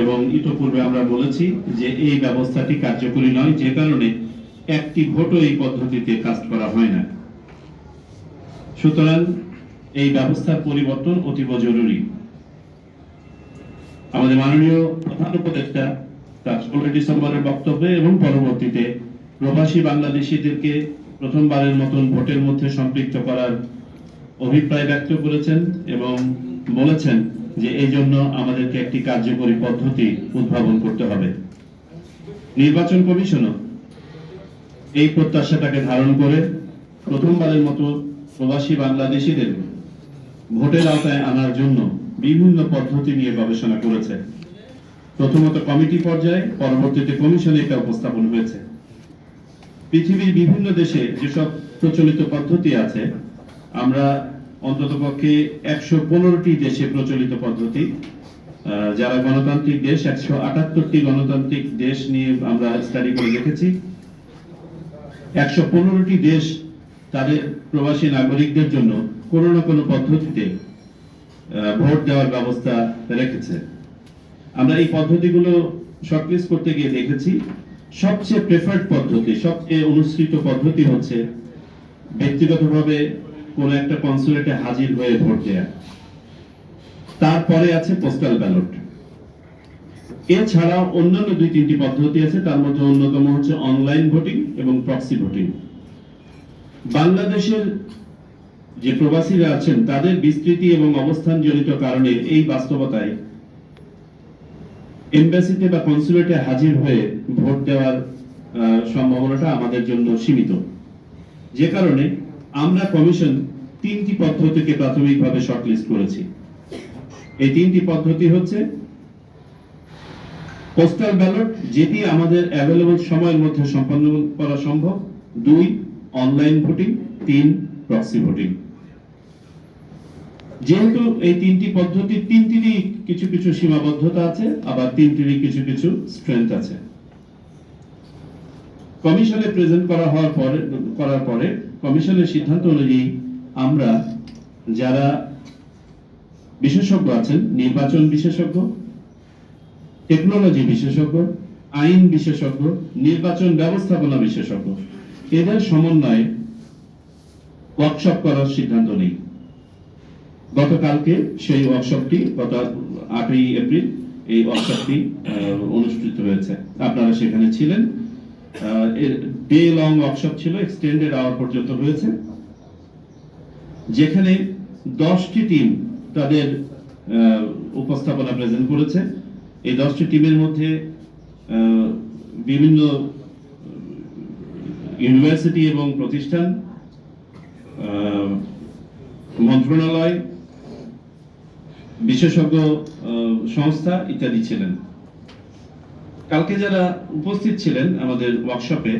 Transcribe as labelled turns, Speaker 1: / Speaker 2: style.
Speaker 1: এবং ইতোপূর্বে আমরা বলেছি যে এই ব্যবস্থাটি কার্যকরী নয়, যে কারণে একটি ভোটও এই পদ্ধতিতে কাস্ট করা হয় না। সুতরাং এই ব্যবস্থার পরিবর্তন অতীব জরুরি। আমাদের মাননীয় প্রধান উপদেষ্টা তার ষোলোই ডিসেম্বরের বক্তব্যে এবং পরবর্তীতে প্রবাসী বাংলাদেশিদেরকে প্রথমবারের মতন ভোটের মধ্যে সম্পৃক্ত করার অভিপ্রায় ব্যক্ত করেছেন এবং বলেছেন যে এই জন্য আমাদেরকে একটি কার্যকরী পদ্ধতি উদ্ভাবন করতে হবে। নির্বাচন কমিশনও এই প্রত্যাশাটাকে ধারণ করে প্রথমবারের মতো প্রবাসী বাংলাদেশিদের ভোটের আওতায় আনার জন্য বিভিন্ন পদ্ধতি নিয়ে গবেষণা করেছে। প্রথমত কমিটি পর্যায়ে, পরবর্তীতে কমিশনে এটা উপস্থাপন হয়েছে। পৃথিবীর বিভিন্ন দেশে যেসব প্রচলিত পদ্ধতি আছে, আমরা অন্ততপক্ষে একশো পনেরোটি দেশে প্রচলিত পদ্ধতি। যারা গণতান্ত্রিক দেশ, একশো আটাত্তরটি গণতান্ত্রিক দেশ নিয়ে আমরা স্টাডি করে দেখেছি। একশো পনেরোটি দেশ তাদের প্রবাসী নাগরিকদের জন্য কোনো না কোনো পদ্ধতিতে ভোট দেওয়ার ব্যবস্থা রেখেছে। আমরা এই পদ্ধতিগুলো শর্টলিস্ট করতে গিয়ে দেখেছি। সবচেয়ে প্রেফার্ড পদ্ধতি, সবচেয়ে অনুসৃত পদ্ধতি হচ্ছে ব্যক্তিগতভাবে কোন একটা কনসুলেটে হাজির হয়ে ভোট দেয়া। তারপরে আছে পোস্টাল ব্যালট এছাড়াও অন্যান্য দুই তিনটি পদ্ধতি আছে, তার মধ্যে অন্যতম হচ্ছে অনলাইন ভোটিং এবং প্রক্সি ভোটিং বাংলাদেশের যে প্রবাসীরা আছেন, তাদের বিস্তৃতি এবং অবস্থান জনিত কারণে এই বাস্তবতায় এমবাসিতে বা কনসুলেটে হাজির হয়ে ভোট দেওয়ার সম্ভাবনাটা আমাদের জন্য সীমিত। যে কারণে আমরা কমিশন তিনটি পদ্ধতিকে প্রাথমিকভাবে শর্টলিস্ট করেছি। এই তিনটি পদ্ধতি হচ্ছে পোস্টাল ব্যালট যেটি আমাদের অ্যাভেলেবল সময়ের মধ্যে সম্পন্ন করা সম্ভব। দুই অনলাইন ভোটিং তিন প্রক্সি ভোটিং যেহেতু এই তিনটি পদ্ধতির তিনটিরই কিছু কিছু সীমাবদ্ধতা আছে, আবার তিনটিরই কিছু কিছু স্ট্রেংথ আছে। কমিশনে প্রেজেন্ট করা হওয়ার পরে, করার পরে কমিশনের সিদ্ধান্ত অনুযায়ী আমরা যারা বিশেষজ্ঞ আছেন, নির্বাচন বিশেষজ্ঞ, টেকনোলজি বিশেষজ্ঞ, আইন বিশেষজ্ঞ, নির্বাচন ব্যবস্থাপনা বিশেষজ্ঞ, এদের সমন্বয়ে ওয়ার্কশপ করার সিদ্ধান্ত নেই। গতকালকে সেই ওয়ার্কশপটি গত আটই এপ্রিল এই ওয়ার্কশপটি অনুষ্ঠিত হয়েছে। আপনারা সেখানে ছিলেন। ডে লং ওয়ার্কশপ ছিল এক্সটেন্ডেড আওয়ার পর্যন্ত হয়েছে যেখানে দশটি টিম তাদের উপস্থাপনা প্রেজেন্ট করেছে। এই দশটি টিমের মধ্যে বিভিন্ন ইউনিভার্সিটি এবং প্রতিষ্ঠান মন্ত্রণালয়, বিশেষজ্ঞ সংস্থা ইত্যাদি ছিলেন। কালকে যারা উপস্থিত ছিলেন আমাদের ওয়ার্কশপে